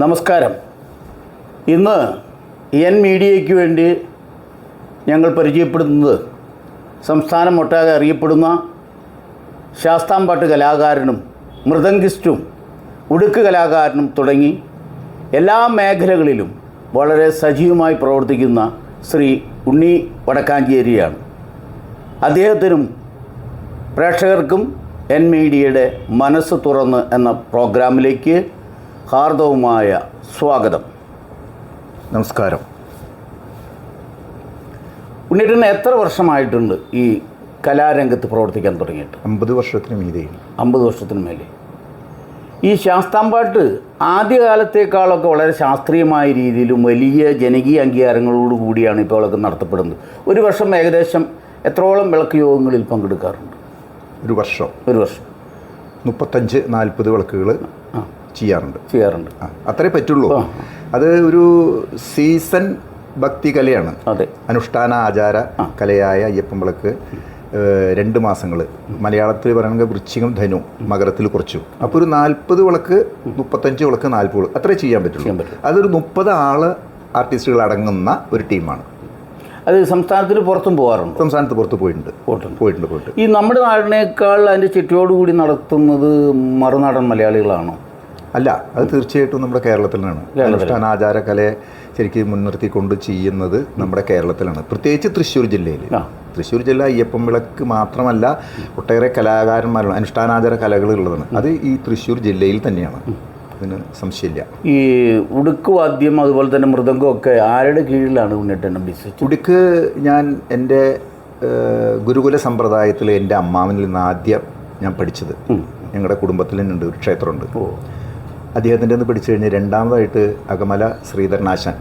നമസ്കാരം. ഇന്ന് എൻ മീഡിയയ്ക്ക് വേണ്ടി ഞങ്ങൾ പരിചയപ്പെടുത്തുന്നത് സംസ്ഥാനം ഒട്ടാകെ അറിയപ്പെടുന്ന ശാസ്താംപാട്ട് കലാകാരനും മൃദംഗിസ്റ്റും ഉടുക്ക് കലാകാരനും തുടങ്ങി എല്ലാ മേഖലകളിലും വളരെ സജീവമായി പ്രവർത്തിക്കുന്ന ശ്രീ ഉണ്ണി വടക്കാഞ്ചേരിയാണ്. അദ്ദേഹത്തിനും പ്രേക്ഷകർക്കും എൻ മീഡിയയുടെ മനസ്സ് തുറന്ന് എന്ന പ്രോഗ്രാമിലേക്ക് ഹാർദവുമായ സ്വാഗതം. നമസ്കാരം. ഉണ്ണിട്ടിന് എത്ര വർഷമായിട്ടുണ്ട് ഈ കലാരംഗത്ത് പ്രവർത്തിക്കാൻ തുടങ്ങിയിട്ട്? അമ്പത് വർഷത്തിന് മീതെ അമ്പത് വർഷത്തിന് മേലെ. ഈ ശാസ്താംപാട്ട് ആദ്യകാലത്തേക്കാളൊക്കെ വളരെ ശാസ്ത്രീയമായ രീതിയിലും വലിയ ജനകീയ അംഗീകാരങ്ങളോട് കൂടിയാണ് ഇപ്പോൾ അതൊക്കെ നടത്തപ്പെടുന്നത്. ഒരു വർഷം ഏകദേശം എത്രോളം വിളക്ക് യോഗങ്ങളിൽ പങ്കെടുക്കാറുണ്ട്? ഒരു വർഷം. ഒരു വർഷം. മുപ്പത്തഞ്ച് നാൽപ്പത് വിളക്കുകൾ ചെയ്യാറുണ്ട്. ചെയ്യാറുണ്ട്. അത്രേ പറ്റുള്ളൂ. അത് ഒരു സീസൺ ഭക്തി കലയാണ്. അതെ. അനുഷ്ഠാന ആചാര കലയായ അയ്യപ്പൻ വിളക്ക് രണ്ട് മാസങ്ങൾ മലയാളത്തിൽ പറയണമെങ്കിൽ വൃശ്ചികം ധനു മകരത്തിൽ കുറച്ചു. അപ്പോൾ ഒരു നാൽപ്പത് വിളക്ക് മുപ്പത്തഞ്ച് വിളക്ക് നാൽപ്പത് വിളക്ക് അത്രേ ചെയ്യാൻ പറ്റുള്ളൂ. പറ്റും. അതൊരു മുപ്പത് ആൾ ആർട്ടിസ്റ്റുകൾ അടങ്ങുന്ന ഒരു ടീമാണ്. അത് സംസ്ഥാനത്തിന് പുറത്തും പോകാറുണ്ട്? സംസ്ഥാനത്ത് പുറത്ത് പോയിട്ടുണ്ട്. പോയിട്ടുണ്ട്. പോയിട്ടുണ്ട് പോയിട്ട് ഈ നമ്മുടെ നാടിനേക്കാൾ അതിന്റെ ചുറ്റോടുകൂടി നടത്തുന്നത് മറുനാടൻ മലയാളികളാണോ? അല്ല അത് തീർച്ചയായിട്ടും നമ്മുടെ കേരളത്തിലാണ്. അനുഷ്ഠാന ആചാരകലയെ ശരിക്കും മുൻനിർത്തിക്കൊണ്ട് ചെയ്യുന്നത് നമ്മുടെ കേരളത്തിലാണ്. പ്രത്യേകിച്ച് തൃശ്ശൂർ ജില്ലയിൽ തൃശ്ശൂർ ജില്ല അയ്യപ്പം വിളക്ക് മാത്രമല്ല ഒട്ടേറെ കലാകാരന്മാരുണ്ട് അനുഷ്ഠാനാചാര കലകൾ ഉള്ളതാണ്. അത് ഈ തൃശ്ശൂർ ജില്ലയിൽ തന്നെയാണ്. അതിന് സംശയമില്ല. ഈ ഉടുക്ക് വാദ്യം അതുപോലെ തന്നെ മൃദംഗം ഒക്കെ ആരുടെ കീഴിലാണ് ഉണ്ണിട്ടൻ അഭ്യസിച്ചത്? ഉടുക്ക് ഞാൻ എന്റെ ഗുരുകുല സമ്പ്രദായത്തിൽ എന്റെ അമ്മാവനിൽ നിന്ന് ആദ്യം ഞാൻ പഠിച്ചത്. ഞങ്ങളുടെ കുടുംബത്തിൽ തന്നെ ഉണ്ട് ഒരു ക്ഷേത്രമുണ്ട്. അദ്ദേഹത്തിന്റെ നിന്ന് പിടിച്ചു കഴിഞ്ഞ് രണ്ടാമതായിട്ട് അകമല ശ്രീധരൻ ആശാൻ.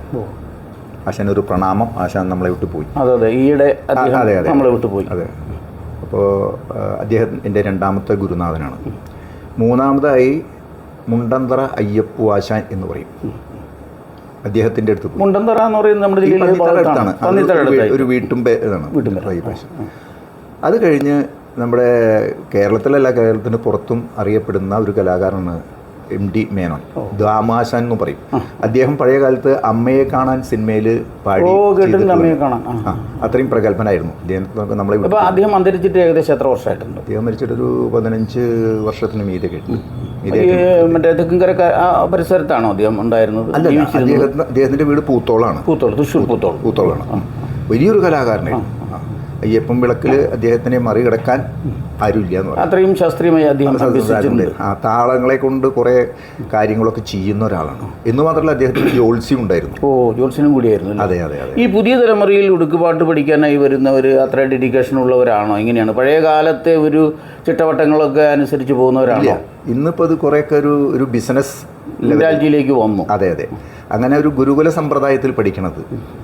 ആശാൻ ഒരു പ്രണാമം ആശാൻ നമ്മളെ വിട്ടു പോയി. അതെ അതെ. ഈയിടെ അതെ, അതെ. നമ്മളെ വിട്ടു പോയി. അതെ. അപ്പോൾ അദ്ദേഹം എന്റെ രണ്ടാമത്തെ ഗുരുനാഥനാണ്. മൂന്നാമതായി മുണ്ടന്തറ അയ്യപ്പു ആശാൻ എന്ന് പറയും. അദ്ദേഹത്തിന്റെ അടുത്ത് മുണ്ടന്തറ എന്ന് പറയുന്നത് നമ്മുടെ ജില്ലയിലെ ഒരു വീട്ടും ഇതാണ്. അത് കഴിഞ്ഞ് നമ്മുടെ കേരളത്തിലല്ല കേരളത്തിന് പുറത്തും അറിയപ്പെടുന്ന ഒരു കലാകാരനാണ് എം ഡി മേനോൻ. ദാമാശാൻ എന്ന് പറയും. അദ്ദേഹം പഴയ കാലത്ത് അമ്മയെ കാണാൻ സിനിമയിൽ പാടി അമ്മയെ കാണാൻ. അത്രയും പ്രഗത്ഭനായിരുന്നു. അദ്ദേഹം നമ്മളെ അദ്ദേഹം അന്തരിച്ചിട്ട് ഏകദേശം എത്ര വർഷമായിട്ടുണ്ട്? അദ്ദേഹം മരിച്ചിട്ടൊരു പതിനഞ്ച് വർഷത്തിന് മീതെ കിട്ടും മറ്റേ തെക്കുംകര പരിസരത്താണോ അദ്ദേഹം ഉണ്ടായിരുന്നത്? അല്ല അദ്ദേഹത്തിന്റെ വീട് പൂത്തോളാണ്. പൂത്തോൾ തൃശ്ശൂർ പൂത്തോൾ പൂത്തോളാണ്. വലിയൊരു കലാകാരനായിരുന്നു. ആ. അയ്യപ്പൻ വിളക്കിൽ അദ്ദേഹത്തിനെ മറികടക്കാൻ ആരുമില്ല എന്ന് പറയുന്നത് അത്രയും ശാസ്ത്രീയമായി അദ്ദേഹം ആ താളങ്ങളെ കൊണ്ട് കുറേ കാര്യങ്ങളൊക്കെ ചെയ്യുന്ന ഒരാളാണ്. എന്ന് മാത്രമല്ല അദ്ദേഹത്തിന് ജോത്സ്യം ഉണ്ടായിരുന്നു. ഓ ജോത്സ്യനും കൂടിയായിരുന്നു അതെ അതെ അതെ. ഈ പുതിയ തലമുറയിൽ ഉടുക്കുപാട്ട് പഠിക്കാനായി വരുന്നവർ അത്ര ഡെഡിക്കേഷൻ ഉള്ളവരാണോ ഇങ്ങനെയാണ് പഴയ കാലത്തെ ഒരു ചിട്ടവട്ടങ്ങളൊക്കെ അനുസരിച്ച് പോകുന്നവരാണോ? ഇന്നിപ്പോൾ അത് കുറേയൊക്കെ ഒരു ഒരു ബിസിനസ് രാജ്യയിലേക്ക് വന്നു. അതെ അതെ. അങ്ങനെ ഒരു ഗുരുകുല സമ്പ്രദായത്തിൽ പഠിക്കണത്.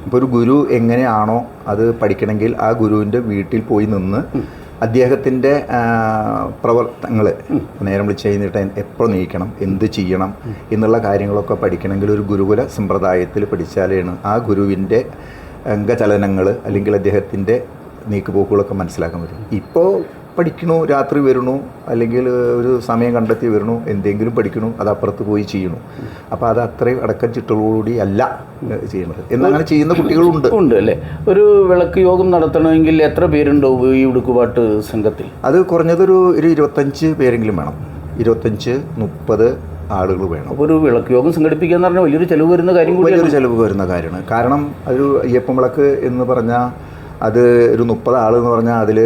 ഇപ്പോൾ ഒരു ഗുരു എങ്ങനെയാണോ അത് പഠിക്കണമെങ്കിൽ ആ ഗുരുവിന്റെ വീട്ടിൽ പോയി നിന്ന് അദ്ദേഹത്തിന്റെ പ്രവർത്തനങ്ങൾ നേരം വിളിച്ച് കഴിഞ്ഞിട്ട് എപ്പോൾ നീക്കണം എന്ത് ചെയ്യണം എന്നുള്ള കാര്യങ്ങളൊക്കെ പഠിക്കണമെങ്കിൽ ഒരു ഗുരുകുല സമ്പ്രദായത്തിൽ പഠിച്ചാലാണ് ആ ഗുരുവിന്റെ അംഗചലനങ്ങൾ അല്ലെങ്കിൽ അദ്ദേഹത്തിന്റെ നീക്കുപോക്കുകളൊക്കെ മനസ്സിലാക്കാൻ പറ്റും ഇപ്പോൾ പഠിക്കണു രാത്രി വരണു അല്ലെങ്കിൽ ഒരു സമയം കണ്ടെത്തി വരണു എന്തെങ്കിലും പഠിക്കണു അത് അപ്പുറത്ത് പോയി ചെയ്യണു. അപ്പോൾ അത് അത്രയും അടക്കം ചിട്ടകളോടുകൂടി അല്ല ചെയ്യുന്നത്. എന്നങ്ങനെ ചെയ്യുന്ന കുട്ടികളുണ്ട്. ഉണ്ട് അല്ലേ? ഒരു വിളക്ക് യോഗം നടത്തണമെങ്കിൽ എത്ര പേരുണ്ടോ ഈ ഉടുക്കുപാട്ട് സംഘത്തിൽ? അത് കുറഞ്ഞതൊരു ഒരു ഇരുപത്തഞ്ച് പേരെങ്കിലും വേണം. ഇരുപത്തഞ്ച് മുപ്പത് ആളുകൾ വേണം. അപ്പോൾ ഒരു വിളക്ക് യോഗം സംഘടിപ്പിക്കുക എന്ന് പറഞ്ഞാൽ വലിയൊരു ചെലവ് വരുന്ന കാര്യം വലിയൊരു ചിലവ് വരുന്ന കാര്യമാണ്. കാരണം ഒരു അയ്യപ്പം വിളക്ക് എന്ന് പറഞ്ഞാൽ അത് ഒരു മുപ്പത് ആൾ എന്ന് പറഞ്ഞാൽ അതിൽ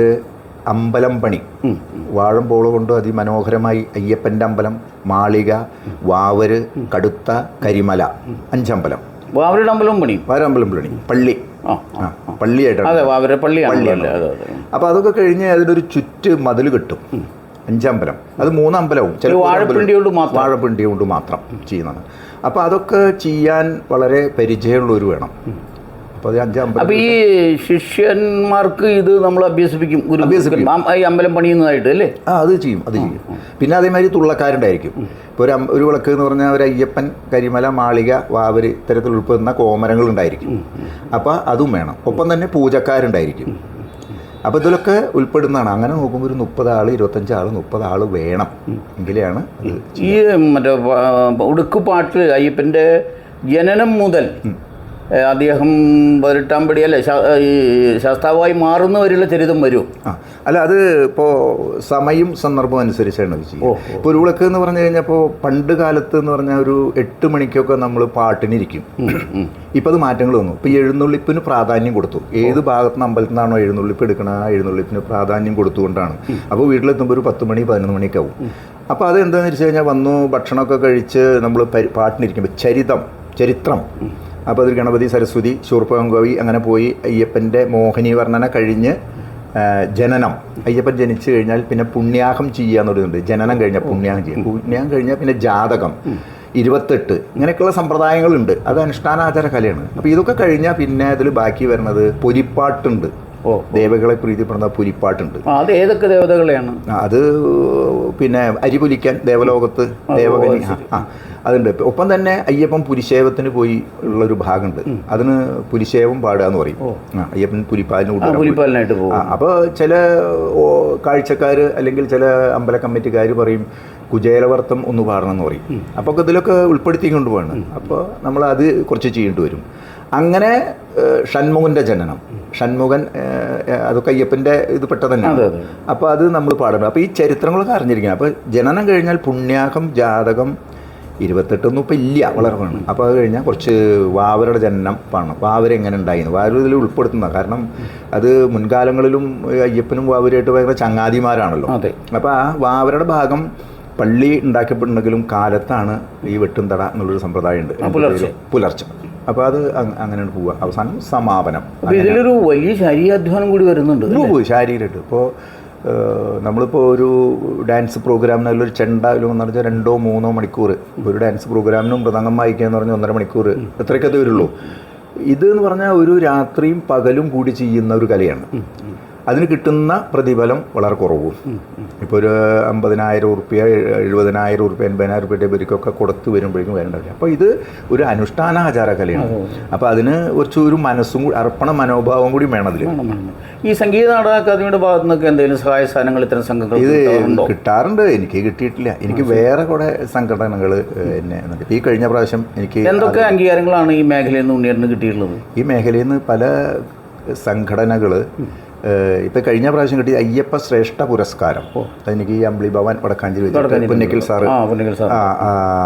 അമ്പലം പണി. വാഴമ്പോള കൊണ്ട് അതിമനോഹരമായി അയ്യപ്പന്റെ അമ്പലം മാളിക വാവര് കടുത്ത കരിമല അഞ്ചമ്പലം. വാവരുടെ അമ്പലം പണി വാരമ്പലം പണി. പള്ളി. പള്ളിയായിട്ടാണ്. അതെ വാവര പള്ളിയാണ് അപ്പോൾ അതൊക്കെ കഴിഞ്ഞ് അതിനൊരു ചുറ്റ് മതിൽ കിട്ടും. അഞ്ചമ്പലം. അത് മൂന്നമ്പലവും. ചില വാഴപ്പിണ്ടി കൊണ്ട് മാത്രം. വാഴപ്പിണ്ടി കൊണ്ട് മാത്രം ചെയ്യുന്നതാണ്. അപ്പോൾ അതൊക്കെ ചെയ്യാൻ വളരെ പരിചയമുള്ളവർ വേണം. അപ്പൊ ഈ ശിഷ്യന്മാർക്ക് ഇത് നമ്മൾ അഭ്യസിപ്പിക്കും. ഈ അമ്പലം പണിയുന്നതായിട്ട് അല്ലേ? ആ അത് ചെയ്യും അത് ചെയ്യും. പിന്നെ അതേമാതിരി തുള്ളക്കാരുണ്ടായിരിക്കും. ഇപ്പോൾ ഒരു ഒരു വിളക്ക് എന്ന് പറഞ്ഞാൽ ഒരു അയ്യപ്പൻ കരിമല മാളിക വാവര് ഇത്തരത്തിൽ ഉൾപ്പെടുന്ന കോമരങ്ങൾ ഉണ്ടായിരിക്കും. അപ്പോൾ അതും വേണം. ഒപ്പം തന്നെ പൂജക്കാരുണ്ടായിരിക്കും. അപ്പോൾ ഇതിലൊക്കെ ഉൾപ്പെടുന്നതാണ്. അങ്ങനെ നോക്കുമ്പോൾ ഒരു മുപ്പത് ആൾ ഇരുപത്തഞ്ച് ആൾ മുപ്പത് ആൾ വേണം എങ്കിലാണ് ഈ മറ്റേ ഉടുക്കുപാട്ട് അയ്യപ്പന്റെ ജനനം മുതൽ അദ്ദേഹം പതിനെട്ടാം പടി അല്ലേ ഈ ശാസ്താവായി മാറുന്നവരുള്ള ചരിതം വരും. അല്ല അത് ഇപ്പോൾ സമയം സന്ദർഭം അനുസരിച്ചാണ് ചെയ്യുക. ഇപ്പോൾ ഒരു വിളക്ക് എന്ന് പറഞ്ഞു കഴിഞ്ഞാൽ ഇപ്പോൾ പണ്ട് കാലത്ത് എന്ന് പറഞ്ഞാൽ ഒരു എട്ട് മണിക്കൊക്കെ നമ്മൾ പാട്ടിനിരിക്കും. ഇപ്പം അത് മാറ്റങ്ങൾ വന്നു. ഇപ്പോൾ ഈ എഴുന്നള്ളിപ്പിന് പ്രാധാന്യം കൊടുത്തു. ഏത് ഭാഗത്ത് നിന്ന് അമ്പലത്തിൽ നിന്നാണോ എഴുന്നള്ളിപ്പ് എടുക്കണ ആ എഴുന്നള്ളിപ്പിന് പ്രാധാന്യം കൊടുത്തുകൊണ്ടാണ്. അപ്പോൾ വീട്ടിലെത്തുമ്പോൾ ഒരു പത്ത് മണി പതിനൊന്ന് മണിക്കാവും ആവും. അപ്പോൾ അത് എന്താണെന്ന് വെച്ച് കഴിഞ്ഞാൽ വന്നു ഭക്ഷണമൊക്കെ കഴിച്ച് നമ്മൾ പരി- പാട്ടിനിരിക്കുമ്പോൾ ചരിതം ചരിത്രം. അപ്പോൾ അതിൽ ഗണപതി സരസ്വതി ശൂർപ്പങ്കവി അങ്ങനെ പോയി അയ്യപ്പന്റെ മോഹിനി വർണന കഴിഞ്ഞ് ജനനം. അയ്യപ്പൻ ജനിച്ചു കഴിഞ്ഞാൽ പിന്നെ പുണ്യാഹം ചെയ്യുക പറയുന്നുണ്ട് ജനനം കഴിഞ്ഞാൽ പുണ്യാഹം ചെയ്യുക. പുണ്യാഹം കഴിഞ്ഞാൽ പിന്നെ ജാതകം. ഇരുപത്തെട്ട്. ഇങ്ങനെയൊക്കെയുള്ള സമ്പ്രദായങ്ങളുണ്ട്. അത് അനുഷ്ഠാനാചാര കലയാണ് അപ്പോൾ ഇതൊക്കെ കഴിഞ്ഞാൽ പിന്നെ അതിൽ ബാക്കി വരുന്നത് പൊരിപ്പാട്ടുണ്ട്. ദേവകളെ പ്രീതിപ്പെടുന്ന പുലിപ്പാട്ടുണ്ട്. അത് ഏതൊക്കെ ദേവതകളെയാണ്? അത് പിന്നെ അരി പുലിക്കാൻ ദേവലോകത്ത് ദേവകനി ആ, അതുണ്ട്. ഒപ്പം തന്നെ അയ്യപ്പൻ പുലിശേവത്തിന് പോയി ഉള്ളൊരു ഭാഗമുണ്ട്. അതിന് പുലിശേവം പാടുക എന്ന് പറയും അയ്യപ്പൻ പുലിപ്പാലിന് പുലിപ്പാലിനായിട്ട് പോകും. അപ്പോൾ ചില കാഴ്ചക്കാർ അല്ലെങ്കിൽ ചില അമ്പല കമ്മിറ്റിക്കാർ പറയും കുചേലവർത്തം ഒന്ന് പാടണം എന്ന് പറയും. അപ്പോൾ ഇതിലൊക്കെ ഉൾപ്പെടുത്തി കൊണ്ടുപോകണം അപ്പോൾ നമ്മൾ അത് കുറച്ച് ചെയ്യേണ്ടി വരും. അങ്ങനെ ഷൺമുഖന്റെ ജനനം. ഷൺമുഖൻ അത് അതൊക്കെ അയ്യപ്പന്റെ ഇത് പെട്ട തന്നെയാണ് അപ്പോൾ അത് നമ്മൾ പാടണം അപ്പോൾ ഈ ചരിത്രങ്ങളൊക്കെ അറിഞ്ഞിരിക്കണം. അപ്പോൾ ജനനം കഴിഞ്ഞാൽ പുണ്യാഹം ജാതകം ഇരുപത്തെട്ടൊന്നും ഇപ്പോൾ ഇല്ല വളരെ വേണം അപ്പോൾ അത് കഴിഞ്ഞാൽ കുറച്ച് വാവരുടെ ജനനം പാടണം വാവര എങ്ങനെ ഉണ്ടായിരുന്നു? വാവര ഇതിൽ ഉൾപ്പെടുത്തുന്ന കാരണം അത് മുൻകാലങ്ങളിലും അയ്യപ്പനും വാവരുമായിട്ട് ഭയങ്കര ചങ്ങാതിമാരാണല്ലോ. അതെ. അപ്പോൾ ആ വാവരുടെ ഭാഗം പള്ളി ഉണ്ടാക്കപ്പെടുന്നെങ്കിലും കാലത്താണ് ഈ വെട്ടും തട എന്നുള്ളൊരു സമ്പ്രദായം ഉണ്ട് ആ, പുലർച്ചെ. അപ്പോൾ അത് അങ്ങനെയാണ് പോവുക. അവസാനം സമാപനം. ഇതിലൊരു വലിയ ശരീരാധ്വാനം കൂടി വരുന്നുണ്ട് ശാരീരമായിട്ട്. ഇപ്പോൾ നമ്മളിപ്പോൾ ഒരു ഡാൻസ് പ്രോഗ്രാമിന് അതിലൊരു ചെണ്ടായാലും എന്ന് പറഞ്ഞാൽ രണ്ടോ മൂന്നോ മണിക്കൂർ ഒരു ഡാൻസ് പ്രോഗ്രാമിനും മൃതംഗം വായിക്കുക എന്ന് പറഞ്ഞാൽ ഒന്നര മണിക്കൂർ എത്രയൊക്കെ വരുള്ളൂ. ഇത് എന്ന് പറഞ്ഞാൽ ഒരു രാത്രിയും പകലും കൂടി ചെയ്യുന്ന ഒരു കലയാണ്. അതിന് കിട്ടുന്ന പ്രതിഫലം വളരെ കുറവും. ഇപ്പോൾ ഒരു അമ്പതിനായിരം ഉറുപ്പ്യ എഴുപതിനായിരം ഉറുപ്പ്യ എൺപതിനായിരം ഉറുപ്പ്യയുടെ പേരിക്കൊക്കെ കൊടുത്ത് വരുമ്പോഴേക്കും വരേണ്ടത് അപ്പോൾ ഇത് ഒരു അനുഷ്ഠാന ആചാര കലയാണ് അപ്പോൾ അതിന് കുറച്ച് ഒരു മനസ്സും കൂടി അർപ്പണ മനോഭാവം കൂടി വേണം അതിൽ. ഈ സംഗീത നാടക അക്കാദമിയുടെ ഭാഗത്തു നിന്നൊക്കെ എന്തെങ്കിലും സഹായ സാധനങ്ങൾ ഇത്തരം സംഘങ്ങൾ ഇത് കിട്ടാറുണ്ടോ? കിട്ടാറുണ്ട്. എനിക്ക് കിട്ടിയിട്ടില്ല. എനിക്ക് വേറെ കുറെ സംഘടനകൾ എന്നെ ഈ കഴിഞ്ഞ പ്രാവശ്യം എനിക്ക് എന്തൊക്കെ അംഗീകാരങ്ങളാണ് ഈ മേഖലയിൽ നിന്ന് ഉണ്ണിയറിന് കിട്ടിയിട്ടുള്ളത്? ഈ മേഖലയിൽ നിന്ന് പല സംഘടനകൾ ഇപ്പൊ കഴിഞ്ഞ പ്രാവശ്യം കിട്ടിയ അയ്യപ്പ ശ്രേഷ്ഠ പുരസ്കാരം. അതെനിക്ക് ഈ അമ്പിളി ഭവൻ വടക്കാഞ്ചേരി വെച്ചിട്ട് പുന്നക്കിൽ സാറ്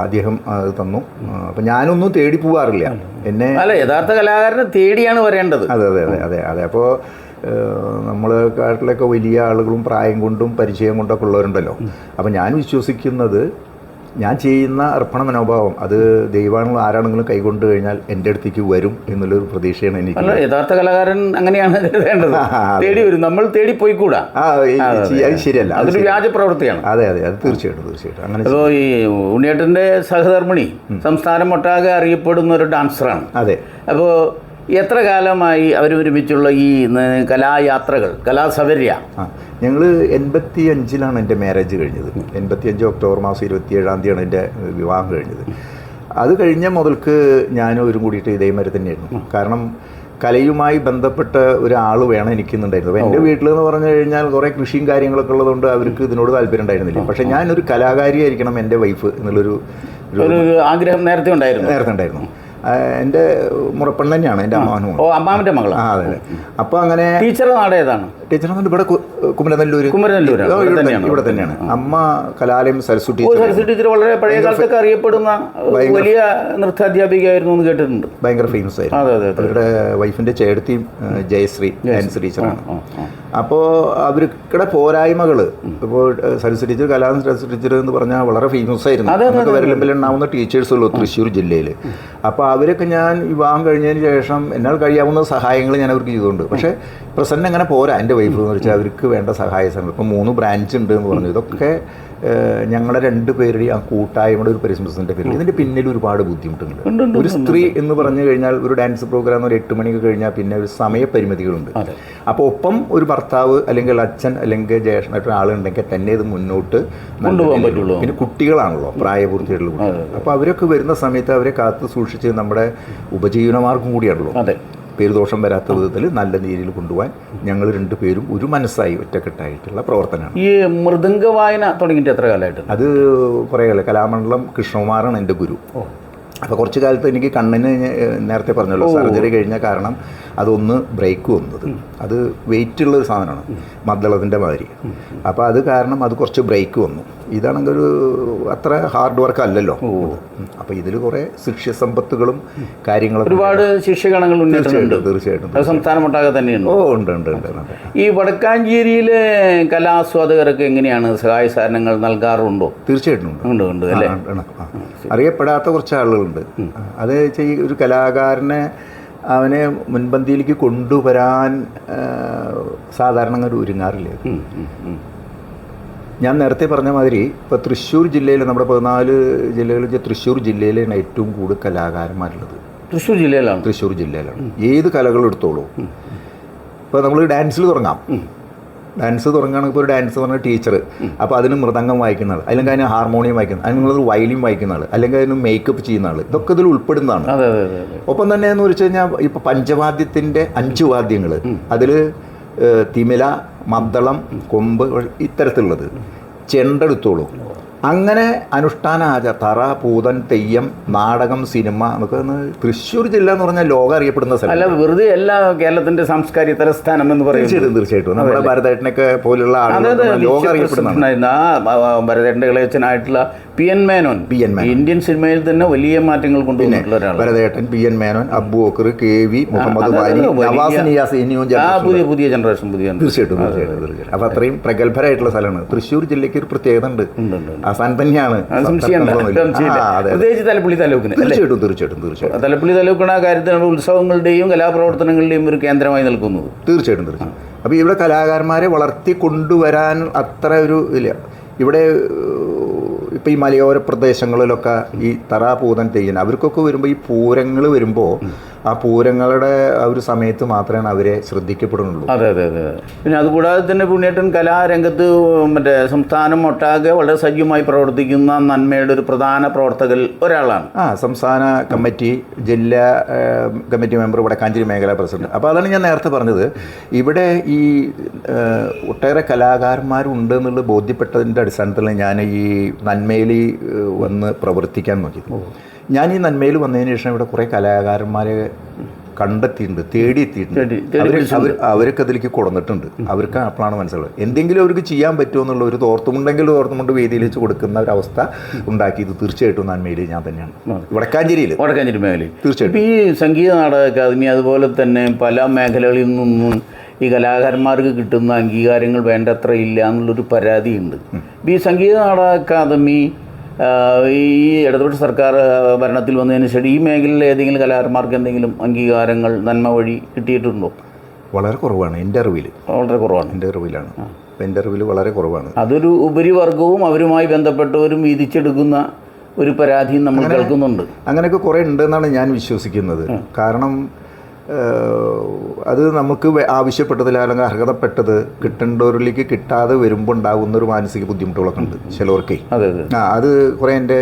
അദ്ദേഹം അത് തന്നു. അപ്പം ഞാനൊന്നും തേടി പോവാറില്ല. എന്നെ അല്ല യഥാർത്ഥ കലാകാരനെ തേടിയാണ് വരേണ്ടത്. അതെ അതെ അതെ അതെ അതെ. അപ്പോൾ നമ്മൾ കാട്ടിലൊക്കെ വലിയ ആളുകളും പ്രായം കൊണ്ടും പരിചയം കൊണ്ടൊക്കെ ഉള്ളവരുണ്ടല്ലോ. അപ്പം ഞാൻ വിശ്വസിക്കുന്നത് ഞാൻ ചെയ്യുന്ന അർപ്പണ മനോഭാവം അത് ദൈവാണെങ്കിലും ആരാണെങ്കിലും കൈകൊണ്ട് കഴിഞ്ഞാൽ എന്റെ അടുത്തേക്ക് വരും എന്നുള്ളൊരു പ്രതീക്ഷയാണ് എനിക്ക്. യഥാർത്ഥ കലാകാരൻ അങ്ങനെയാണ് വേണ്ടത് തേടി വരും. നമ്മൾ തേടി പോയിക്കൂടാ. അത് ശരിയല്ല അത് അതൊരു വ്യാജ പ്രവൃത്തിയാണ്. അതെ അതെ അത് തീർച്ചയായിട്ടും തീർച്ചയായിട്ടും. അങ്ങനെ അപ്പോൾ ഈ ഉണ്ണിയേട്ടന്റെ സഹധർമ്മിണി സംസ്ഥാനം ഒട്ടാകെ അറിയപ്പെടുന്ന ഒരു ഡാൻസറാണ്. അതെ. അപ്പോൾ എത്ര കാലമായി അവരൊരുമിച്ചുള്ള ഈ കലായാത്രകൾ കലാസവര്യ ഞങ്ങൾ എൺപത്തി അഞ്ചിലാണ് എന്റെ മാരേജ് കഴിഞ്ഞത്. എൺപത്തി അഞ്ച് ഒക്ടോബർ മാസം ഇരുപത്തി ഏഴാം തീയതിയാണ് എന്റെ വിവാഹം കഴിഞ്ഞത്. അത് കഴിഞ്ഞ മുതൽക്ക് ഞാനും ഒരു കൂടിയിട്ട് ഇതേമാതിരി തന്നെയായിരുന്നു. കാരണം കലയുമായി ബന്ധപ്പെട്ട ഒരാൾ വേണം എനിക്കുന്നുണ്ടായിരുന്നു. അപ്പോൾ എന്റെ വീട്ടിൽ എന്ന് പറഞ്ഞു കഴിഞ്ഞാൽ കുറേ കൃഷിയും കാര്യങ്ങളൊക്കെ ഉള്ളതുകൊണ്ട് അവർക്ക് ഇതിനോട് താല്പര്യം ഉണ്ടായിരുന്നില്ല പക്ഷേ ഞാനൊരു കലാകാരിയായിരിക്കണം എന്റെ വൈഫ് എന്നുള്ളൊരു ആഗ്രഹം നേരത്തെ ഉണ്ടായിരുന്നു. നേരത്തെ ഉണ്ടായിരുന്നു. എന്റെ മുറപ്പെണ്ണ് തന്നെയാണ്. എന്റെ അമ്മാവനും. ഓ അമ്മാവിന്റെ മകളാണ് ആ അതെ അപ്പോൾ അങ്ങനെ ടീച്ചർ നാട് ഏതാണ്? ടീച്ചർ ഇവിടെ കു- കുമരനെല്ലൂര്. കുമരനെല്ലൂരാണ്. ഓ, ഇവിടെ തന്നെയാണ്. അമ്മ കലാലയം സരസ്വതി സരസ്വതി ടീച്ചർ വളരെ പഴയ കാലത്തൊക്കെ അറിയപ്പെടുന്ന വലിയ നൃത്താധ്യാപികയായിരുന്നു എന്ന് കേട്ടിട്ടുണ്ട്. ഭയങ്കര ഫേമസ് ആയിരുന്നു. അതെ അതെ അവരുടെ വൈഫിന്റെ ചേട്ടത്തി ജയശ്രീ ഡാൻസ് ടീച്ചറാണ്. അപ്പോൾ അവരുടെ പോരായ്മകൾ ഇപ്പോൾ സരസ്വതി ടീച്ചർ കലാലയം സരസ്വതി ടീച്ചർ എന്ന് പറഞ്ഞാൽ വളരെ ഫേമസ് ആയിരുന്നു. നമുക്ക് ടീച്ചേഴ്സ് ഉള്ളൂ തൃശ്ശൂർ ജില്ലയിൽ അപ്പോൾ അവരൊക്കെ ഞാൻ വിവാഹം കഴിഞ്ഞതിന് ശേഷം എന്നാൽ കഴിയാവുന്ന സഹായങ്ങൾ ഞാൻ അവർക്ക് ചെയ്തുകൊണ്ട്. പക്ഷേ പ്രസന്റ് അങ്ങനെ പോരാ എന്റെ വൈഫ് എന്ന് വെച്ചാൽ. അവർക്ക് വേണ്ട സഹായ സംഘം ഇപ്പോൾ മൂന്ന് ബ്രാഞ്ച് ഉണ്ട് എന്ന് പറഞ്ഞു. ഇതൊക്കെ ഞങ്ങളുടെ രണ്ട് പേരുടെയും ആ കൂട്ടായ്മയുടെ ഒരു പരിശ്രമത്തിന്റെ പേരിൽ. ഇതിന്റെ പിന്നിൽ ഒരുപാട് ബുദ്ധിമുട്ടുണ്ട് ഒരു സ്ത്രീ എന്ന് പറഞ്ഞു കഴിഞ്ഞാൽ ഒരു ഡാൻസ് പ്രോഗ്രാം ഒരു എട്ട് മണിക്ക് കഴിഞ്ഞാൽ പിന്നെ ഒരു സമയപരിമിതികളുണ്ട് അപ്പോൾ ഒപ്പം ഒരു ഭർത്താവ് അല്ലെങ്കിൽ അച്ഛൻ അല്ലെങ്കിൽ ജ്യേഷ്ഠനായിട്ട് ആളുണ്ടെങ്കിൽ തന്നെ ഇത് മുന്നോട്ട് കൊണ്ടുപോകാൻ പറ്റുള്ളൂ. പിന്നെ കുട്ടികളാണല്ലോ പ്രായപൂർത്തിയായിട്ടുള്ള കുട്ടികൾ. അപ്പോൾ അവരൊക്കെ വരുന്ന സമയത്ത് അവരെ കാത്തു സൂക്ഷിച്ച് നമ്മുടെ ഉപജീവനമാർഗം കൂടിയാണല്ലോ. അതെ. പേരുദോഷം വരാത്ത വിധത്തിൽ നല്ല രീതിയിൽ കൊണ്ടുപോകാൻ ഞങ്ങൾ രണ്ടു പേരും ഒരു മനസ്സായി ഒറ്റക്കെട്ടായിട്ടുള്ള പ്രവർത്തനമാണ്. ഈ മൃദംഗ വായന തുടങ്ങിയിട്ട് എത്ര കാലമായിട്ട് അത് കുറേ കാലം. കലാമണ്ഡലം കൃഷ്ണകുമാറാണ് എന്റെ ഗുരു. അപ്പോൾ കുറച്ച് കാലത്ത് എനിക്ക് കണ്ണിന് നേരത്തെ പറഞ്ഞല്ലോ സർജറി കഴിഞ്ഞ കാരണം അതൊന്ന് ബ്രേക്ക് വന്നത്. അത് വെയിറ്റ് ഉള്ള ഒരു സാധനമാണ് മദ്ദളത്തിന്റെ മാതിരി. അപ്പോൾ അത് കാരണം അത് കുറച്ച് ബ്രേക്ക് വന്നു. ഇതാണെങ്കിൽ ഒരു അത്ര ഹാർഡ് വർക്ക് അല്ലല്ലോ. അപ്പോൾ ഇതിൽ കുറേ ശിക്ഷ്യസമ്പത്തുകളും കാര്യങ്ങളും ഒരുപാട് ശിക്ഷകണങ്ങൾ തീർച്ചയായിട്ടും തീർച്ചയായിട്ടും അത് സംസ്ഥാനമൊട്ടാകെ തന്നെയുണ്ട്. ഓ ഉണ്ട് ഉണ്ട് ഉണ്ട്. ഈ വടക്കാഞ്ചേരിയിലെ കലാസ്വാദകർക്ക് എങ്ങനെയാണ്? സഹായ സഹകരണങ്ങൾ നൽകാറുണ്ടോ? തീർച്ചയായിട്ടും ഉണ്ട്. ഉണ്ട് അല്ലേ. അറിയപ്പെടാത്ത കുറച്ച് ആളുകളുണ്ട്. അത് ഒരു കലാകാരനെ അവനെ മുൻപന്തിയിലേക്ക് കൊണ്ടുവരാൻ സാധാരണ ഒരുങ്ങാറില്ല. ഞാൻ നേരത്തെ പറഞ്ഞ മാതിരി ഇപ്പോൾ തൃശ്ശൂർ ജില്ലയിൽ നമ്മുടെ പതിനാല് ജില്ലകളിൽ തൃശ്ശൂർ ജില്ലയിലാണ് ഏറ്റവും കൂടുതൽ കലാകാരന്മാരുള്ളത്. തൃശ്ശൂർ ജില്ലയിലാണ്? തൃശ്ശൂർ ജില്ലയിലാണ്. ഏത് കലകൾ എടുത്തോളൂ. ഇപ്പോൾ നമ്മൾ ഡാൻസിൽ തുടങ്ങാം. ഡാൻസ് തുടങ്ങുകയാണെങ്കിൽ ഇപ്പോൾ ഒരു ഡാൻസ് പറഞ്ഞ ടീച്ചർ അപ്പോൾ അതിന് മൃദംഗം വായിക്കുന്ന ആൾ അല്ലെങ്കിൽ അതിന് ഹാർമോണിയം വായിക്കുന്ന അതിന് നിങ്ങളൊരു വയലിൻ വായിക്കുന്ന ആൾ അല്ലെങ്കിൽ അതിന് മേക്കപ്പ് ചെയ്യുന്ന ആൾ ഇതൊക്കെ ഇതിൽ ഉൾപ്പെടുന്നതാണ്. ഒപ്പം തന്നെ എന്ന് വെച്ച് കഴിഞ്ഞാൽ ഇപ്പോൾ പഞ്ചവാദ്യത്തിന്റെ അഞ്ച് വാദ്യങ്ങൾ അതിൽ തിമില മദ്ദളം കൊമ്പ് ഇത്തരത്തിലുള്ളത്. ചെണ്ടെടുത്തോളൂ. അങ്ങനെ അനുഷ്ഠാന ആച തറ പൂതൻ തെയ്യം നാടകം സിനിമ എന്നൊക്കെ തൃശ്ശൂർ ജില്ല എന്ന് പറഞ്ഞാൽ ലോകം അറിയപ്പെടുന്ന സ്ഥലം. അല്ല വെറുതെ എല്ലാ കേരളത്തിന്റെ സാംസ്കാരിക തലസ്ഥാനം എന്ന് പറയുന്നത്. തീർച്ചയായിട്ടും തീർച്ചയായിട്ടും. നമ്മുടെ ഭരതേട്ടനൊക്കെ പോലുള്ള ലോകം അറിയപ്പെടുന്ന ഭരതേട്ടന്റെ ഇളയച്ചനായിട്ടുള്ള P N Menon. P N Menon. Indian സിനിമയിൽ തന്നെ വലിയ മാറ്റങ്ങൾ കൊണ്ടുവന്നിട്ടുള്ള ഭരതേട്ടൻ പി എൻ മേനോൻ അബു ഓക്കർ കെ വി മുഹമ്മദ് വാരി നവാസ് നിയാസ് പുതിയ പുതിയ ജനറേഷൻ പുതിയ. തീർച്ചയായിട്ടും തീർച്ചയായിട്ടും തീർച്ചയായിട്ടും. അപ്പോൾ അത്രയും പ്രഗത്ഭരായിട്ടുള്ള സ്ഥലമാണ്. തൃശ്ശൂർ ജില്ലയ്ക്ക് ഒരു പ്രത്യേകത ഉണ്ട്. ആസാൻ തന്നെയാണ്. പ്രത്യേകിച്ച് തലപ്പള്ളി താലൂക്കിന് തീർച്ചയായിട്ടും തീർച്ചയായിട്ടും തീർച്ചയായിട്ടും. തലപ്പള്ളി താലൂക്കാണ് ആ കാര്യത്തിൽ ഉത്സവങ്ങളുടെയും കലാപ്രവർത്തനങ്ങളുടെയും ഒരു കേന്ദ്രമായി നിൽക്കുന്നത്. തീർച്ചയായിട്ടും തീർച്ചയായിട്ടും. അപ്പോൾ ഇവിടെ കലാകാരന്മാരെ വളർത്തി കൊണ്ടുവരാൻ അത്ര ഒരു ഇല്ല ഇവിടെ ഇപ്പോൾ ഈ മലയോര പ്രദേശങ്ങളിലൊക്കെ ഈ തറാപൂതൻ തെയ്യൻ അവർക്കൊക്കെ വരുമ്പോൾ ഈ പൂരങ്ങൾ വരുമ്പോൾ ആ പൂരങ്ങളുടെ ആ ഒരു സമയത്ത് മാത്രമേ അവരെ ശ്രദ്ധിക്കപ്പെടുന്നുള്ളൂ. അതെ അതെ അതെ. പിന്നെ അതുകൂടാതെ തന്നെ പുണ്യേട്ടൻ കലാരംഗത്ത് മറ്റേ സംസ്ഥാനം ഒട്ടാകെ വളരെ സജീവമായി പ്രവർത്തിക്കുന്ന നന്മയുടെ ഒരു പ്രധാന പ്രവർത്തകൽ ഒരാളാണ്. ആ സംസ്ഥാന കമ്മിറ്റി ജില്ലാ കമ്മിറ്റി മെമ്പർ വടക്കാഞ്ചേരി മേഖലാ പ്രസിഡന്റ്. അപ്പോൾ അതാണ് ഞാൻ നേരത്തെ പറഞ്ഞത്. ഇവിടെ ഈ ഒട്ടേറെ കലാകാരന്മാരുണ്ട് എന്നുള്ളത് ബോധ്യപ്പെട്ടതിന്റെ അടിസ്ഥാനത്തിൽ ഞാൻ ഈ നന്മയിൽ വന്ന് പ്രവർത്തിക്കാൻ നോക്കിയത്. ഞാൻ ഈ നന്മയിൽ വന്നതിന് ശേഷം ഇവിടെ കുറേ കലാകാരന്മാരെ കണ്ടെത്തിയിട്ടുണ്ട് തേടിയെത്തിയിട്ടുണ്ട്. തേടി- തേടി അവർ അവരൊക്കെ അതിലേക്ക് കൊടുന്നിട്ടുണ്ട്. അവർക്ക് അപ്പോഴാണ് മനസ്സിലാവുക എന്തെങ്കിലും അവർക്ക് ചെയ്യാൻ പറ്റുമോ എന്നുള്ള ഒരു തോർത്തുമുണ്ടെങ്കിൽ തോർത്തുമുണ്ട് വേദിയിൽ വെച്ച് കൊടുക്കുന്ന ഒരു അവസ്ഥ ഉണ്ടാക്കിയത് തീർച്ചയായിട്ടും നന്മയിൽ ഞാൻ തന്നെയാണ്. വടക്കാഞ്ചേരിയിൽ വടക്കാഞ്ചേരി മേഖലയിൽ. തീർച്ചയായിട്ടും. ഈ സംഗീത നാടക അക്കാദമി അതുപോലെ തന്നെ പല മേഖലകളിൽ നിന്നും ഈ കലാകാരന്മാർക്ക് കിട്ടുന്ന അംഗീകാരങ്ങൾ വേണ്ടത്ര ഇല്ല എന്നുള്ളൊരു പരാതിയുണ്ട്. ഈ സംഗീത നാടക അക്കാദമി ഈ ഇടതുപക്ഷ സർക്കാർ ഭരണത്തിൽ വന്നതിന് ശേഷം ഈ മേഖലയിൽ ഏതെങ്കിലും കലാകാരന്മാർക്ക് എന്തെങ്കിലും അംഗീകാരങ്ങൾ നന്മ വഴി കിട്ടിയിട്ടുണ്ടോ? വളരെ കുറവാണ് എന്റെ അറിവിൽ. വളരെ കുറവാണ്. എന്റെ അറിവിലാണ്. എന്റെ അറിവിൽ വളരെ കുറവാണ്. അതൊരു ഉപരിവർഗവും അവരുമായി ബന്ധപ്പെട്ടവരും വീതിച്ചെടുക്കുന്ന ഒരു പരാതിയും നമ്മൾ കേൾക്കുന്നുണ്ട്. അങ്ങനെയൊക്കെ കുറേ ഉണ്ടെന്നാണ് ഞാൻ വിശ്വസിക്കുന്നത്. കാരണം അത് നമുക്ക് ആവശ്യപ്പെട്ടതിൽ അല്ലെങ്കിൽ അർഹതപ്പെട്ടത് കിട്ടേണ്ടവരിലേക്ക് കിട്ടാതെ വരുമ്പോൾ ഉണ്ടാകുന്ന ഒരു മാനസിക ബുദ്ധിമുട്ടുകളൊക്കെ ഉണ്ട് ചിലവർക്കേ. ആ അത് കുറേ എന്റെ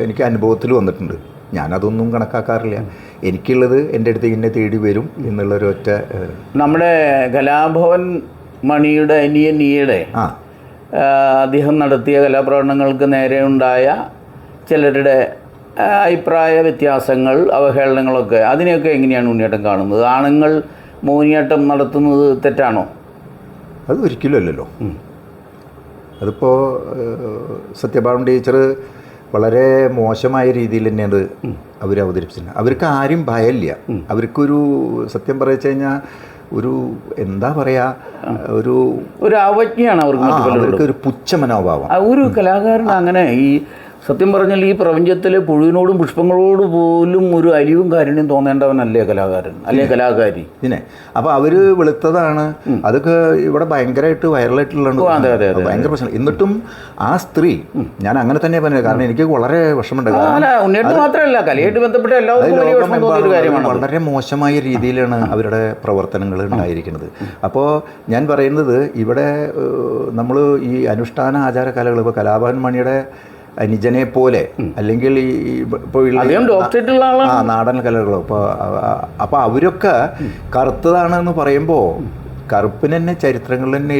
എനിക്ക് അനുഭവത്തിൽ വന്നിട്ടുണ്ട്. ഞാനതൊന്നും കണക്കാക്കാറില്ല. എനിക്കുള്ളത് എന്റെ അടുത്ത് ഇന്നെ തേടി വരും എന്നുള്ളൊരു ഒറ്റ നമ്മുടെ കലാഭവൻ മണിയുടെ അനിയൻ ഈയുടെ ആ. അദ്ദേഹം നടത്തിയ കലാപ്രകടനങ്ങൾക്ക് നേരെ ഉണ്ടായ ചിലരുടെ അഭിപ്രായ വ്യത്യാസങ്ങൾ അവഹേളനങ്ങളൊക്കെ അതിനെയൊക്കെ എങ്ങനെയാണ് ഉണ്ണിയേട്ടൻ കാണുന്നത്? ആണുങ്ങൾ മോഹിനിയാട്ടം നടത്തുന്നത് തെറ്റാണോ? അത് ഒരിക്കലും അല്ലല്ലോ. അതിപ്പോൾ സത്യഭാമൻ ടീച്ചർ വളരെ മോശമായ രീതിയിൽ തന്നെയാണ് അവർ അവതരിപ്പിച്ചത് അവർക്ക് ആരും ഭയമില്ല. അവർക്കൊരു സത്യം പറയിച്ചു കഴിഞ്ഞാൽ ഒരു എന്താ പറയാ ഒരു ഒരു അവജ്ഞയാണ് അവർക്ക് അവർക്ക് ഒരു പുച്ഛ മനോഭാവം. ആ, ഒരു കലാകാരൻ അങ്ങനെ ഈ സത്യം പറഞ്ഞാൽ ഈ പ്രപഞ്ചത്തിലെ പുഴുവിനോടും പുഷ്പങ്ങളോട് പോലും ഒരു അലിവും കാരുണ്യം തോന്നേണ്ടവനല്ലേ കലാകാരൻ അല്ലേ കലാകാരി? പിന്നെ അപ്പോൾ അവർ വെളുത്തതാണ്. അതൊക്കെ ഇവിടെ ഭയങ്കരമായിട്ട് വൈറലായിട്ടുള്ളതാണ്. അതെ. ഭയങ്കര പ്രശ്നം എന്നിട്ടും ആ സ്ത്രീ ഞാൻ അങ്ങനെ തന്നെ പറഞ്ഞത്. കാരണം എനിക്ക് വളരെ വിഷമമുണ്ട്. മാത്രമല്ല. കലയായിട്ട് ബന്ധപ്പെട്ട എല്ലാവർക്കും വളരെ മോശമായ രീതിയിലാണ് അവരുടെ പ്രവർത്തനങ്ങൾ ഉണ്ടായിരിക്കുന്നത്. അപ്പോൾ ഞാൻ പറയുന്നത് ഇവിടെ നമ്മൾ ഈ അനുഷ്ഠാന ആചാര കലകൾ ഇപ്പോൾ കലാഭവൻ മണിയുടെ അനുജനെ പോലെ അല്ലെങ്കിൽ ഈ ഇപ്പോൾ നാടൻ കലകളോ അപ്പോൾ അപ്പോൾ അവരൊക്കെ കറുത്തതാണെന്ന് പറയുമ്പോൾ കറുപ്പിന് തന്നെ ചരിത്രങ്ങളിൽ തന്നെ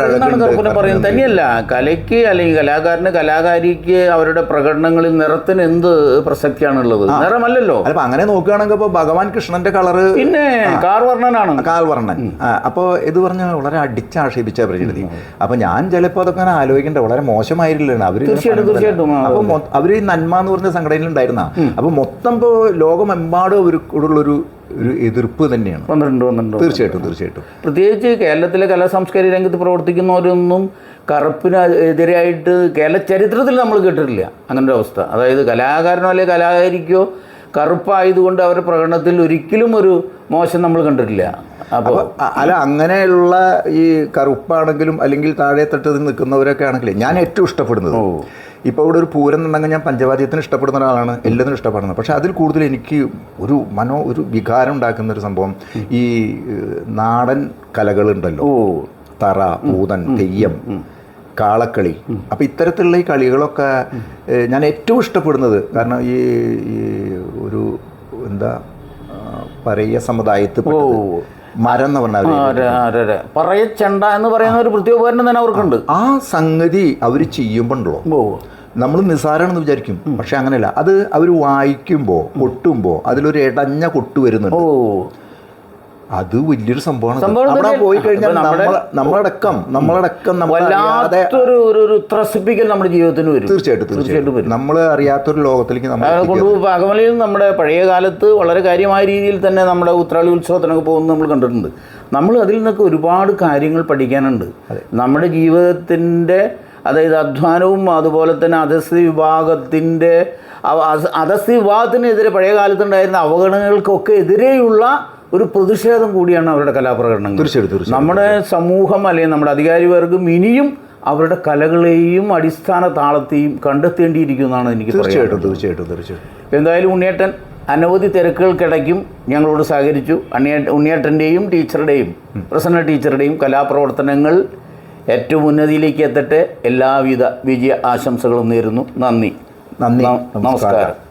കറുപ്പിന് കറുപ്പിനെ പറയുന്നത്. തന്നെയല്ല കലയ്ക്ക് അല്ലെങ്കിൽ കലാകാരന് കലാകാരിക്ക് അവരുടെ പ്രകടനങ്ങളിൽ നിറത്തിന് എന്ത് പ്രസക്തിയാണുള്ളത്? നിറമല്ലല്ലോ. അപ്പൊ അങ്ങനെ നോക്കുകയാണെങ്കിൽ ഭഗവാൻ കൃഷ്ണന്റെ കളറ് പിന്നെ കാർവർണനാണ് കാൽവർണൻ അപ്പോൾ ഇത് പറഞ്ഞ വളരെ അടിച്ചാക്ഷേപിച്ച പ്രചരിതി അപ്പൊ ഞാൻ ചിലപ്പോൾ അതൊക്കെ അങ്ങനെ ആലോചിക്കേണ്ട വളരെ മോശമായിട്ടില്ലാണ് അവർ തീർച്ചയായിട്ടും, അവർ അപ്പോൾ അവർ നന്മ എന്ന് പറഞ്ഞ സംഘടനയിൽ ഉണ്ടായിരുന്ന അപ്പോൾ മൊത്തം ഇപ്പോൾ ലോകമെമ്പാടും അവർക്കുള്ളൊരു ഒരു എതിർപ്പ് തന്നെയാണ്. പന്ത്രണ്ട് പന്ത്രണ്ട് തീർച്ചയായിട്ടും തീർച്ചയായിട്ടും. പ്രത്യേകിച്ച് കേരളത്തിലെ കലാ സാംസ്കാരിക രംഗത്ത് പ്രവർത്തിക്കുന്നവരൊന്നും കറുപ്പിന് എതിരായിട്ട് കേരള ചരിത്രത്തിൽ നമ്മൾ കേട്ടിട്ടില്ല. അങ്ങനെ ഒരു അവസ്ഥ. അതായത് കലാകാരനോ അല്ലെങ്കിൽ കലാകാരിക്കോ കറുപ്പായതുകൊണ്ട് അവരുടെ പ്രകടനത്തിൽ ഒരിക്കലും ഒരു മോശം നമ്മൾ കണ്ടിട്ടില്ല. അപ്പോൾ അല്ല അങ്ങനെയുള്ള ഈ കറുപ്പാണെങ്കിലും അല്ലെങ്കിൽ താഴെ തട്ടത്തിൽ നിൽക്കുന്നവരൊക്കെ ആണെങ്കിലും ഞാൻ ഏറ്റവും ഇഷ്ടപ്പെടുന്നത് ഇപ്പോൾ ഇവിടെ ഒരു പൂരം എന്നുണ്ടെങ്കിൽ ഞാൻ പഞ്ചവാദ്യത്തിന് ഇഷ്ടപ്പെടുന്ന ഒരാളാണ് എല്ലാത്തിനും ഇഷ്ടപ്പെടുന്നത്. പക്ഷേ അതിൽ കൂടുതൽ എനിക്ക് ഒരു മനോ ഒരു വികാരം ഉണ്ടാക്കുന്ന ഒരു സംഭവം ഈ നാടൻ കലകളുണ്ടല്ലോ. ഓ. തറ പൂതൻ തെയ്യം കാളക്കളി. അപ്പം ഇത്തരത്തിലുള്ള ഈ കളികളൊക്കെ ഞാൻ ഏറ്റവും ഇഷ്ടപ്പെടുന്നത് കാരണം ഈ ഒരു എന്താ പറയ സമുദായത്തിൽ സമുദായത്തിൽ മരം എന്ന് ആരെ. പറയച്ചെണ്ട എന്ന് പറയുന്ന ഒരു പ്രത്യേകോപകരണം തന്നെ അവർക്കുണ്ട്. ആ സംഗതി അവർ ചെയ്യുമ്പോണ്ടല്ലോ. നമ്മൾ നമ്മൾ നിസ്സാരമാണെന്ന് വിചാരിക്കും. പക്ഷെ അങ്ങനെയല്ല. അത് അവർ വായിക്കുമ്പോൾ കൊട്ടുമ്പോൾ അതിലൊരു ഇടഞ്ഞ കൊട്ട് വരുന്നുണ്ട്. ഓ. അത് വലിയൊരു സംഭവമാണ് സംഭവം അവിടെ പോയി കഴിഞ്ഞാൽ നമ്മളടക്കം നമ്മളടക്കം വല്ലാത്തൊരു ഒരു ത്രസിപ്പിക്കൽ നമ്മുടെ ജീവിതത്തിന് വരും. തീർച്ചയായിട്ടും തീർച്ചയായിട്ടും. വരും. നമ്മൾ അറിയാത്തൊരു ലോകത്തിലേക്ക് നമ്മൾ അത് കൊണ്ട് അകമലയിൽ നമ്മുടെ പഴയ കാലത്ത് വളരെ കാര്യമായ രീതിയിൽ തന്നെ നമ്മുടെ ഉത്രാളി ഉത്സവത്തിനൊക്കെ പോകുന്നത് നമ്മൾ കണ്ടിട്ടുണ്ട്. നമ്മൾ അതിൽ നിന്നൊക്കെ ഒരുപാട് കാര്യങ്ങൾ പഠിക്കാനുണ്ട്. നമ്മുടെ ജീവിതത്തിന്റെ അതായത് അധ്വാനവും അതുപോലെ തന്നെ അധസ്ഥി വിഭാഗത്തിന്റെ അധസ്ഥി വിഭാഗത്തിനെതിരെ പഴയ കാലത്തുണ്ടായിരുന്ന അവഗണനകൾക്കൊക്കെ എതിരെയുള്ള ഒരു പ്രതിഷേധം കൂടിയാണ് അവരുടെ കലാപ്രകടനങ്ങൾ. തീർച്ചയായിട്ടും നമ്മുടെ സമൂഹം അല്ലെങ്കിൽ നമ്മുടെ അധികാരി വർഗം ഇനിയും അവരുടെ കലകളെയും അടിസ്ഥാന താളത്തെയും കണ്ടെത്തേണ്ടിയിരിക്കുന്നതാണ് എനിക്ക് തീർച്ചയായിട്ടും തീർച്ചയായിട്ടും തീർച്ചയായിട്ടും. എന്തായാലും ഉണ്ണിയേട്ടൻ അനവധി തിരക്കുകൾക്കിടയ്ക്കും ഞങ്ങളോട് സഹകരിച്ചു. അണ്ണിയേ ഉണ്ണിയേട്ടന്റെയും ടീച്ചറുടെയും പ്രസന്ന ടീച്ചറുടെയും കലാപ്രവർത്തനങ്ങൾ ഏറ്റവും ഉന്നതിയിലേക്ക് എത്തട്ടെ. എല്ലാവിധ വിജയ ആശംസകളും നേരുന്നു. നന്ദി. നന്ദി. നമസ്കാരം.